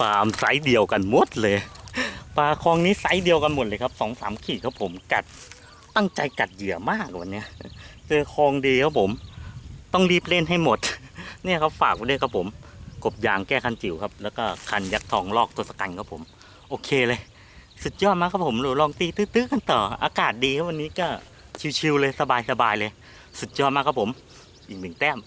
ปลาไซส์เดียวกันหมดเลย ปลาคลองนี้ไซส์เดียวกันหมดเลยครับสองสามขีดครับผมกัดตั้งใจกัดเหยื่อมากวันนี้เจอคลองดีครับผม ต้องรีบเล่นให้หมด เนี่ยครับฝากไว้ด้วยครับผม กบยางแก้คันจิ๋วครับ แล้วก็คันยักษ์ทองลอกตัวสกันครับผม โอเคเลย สุดยอดมากครับผมเราลองตีตื้อๆกันต่อ อากาศดีครับวันนี้ก็ชิวๆเลยสบายๆเลย สุดยอดมากครับผม อีกหนึ่งแต้ม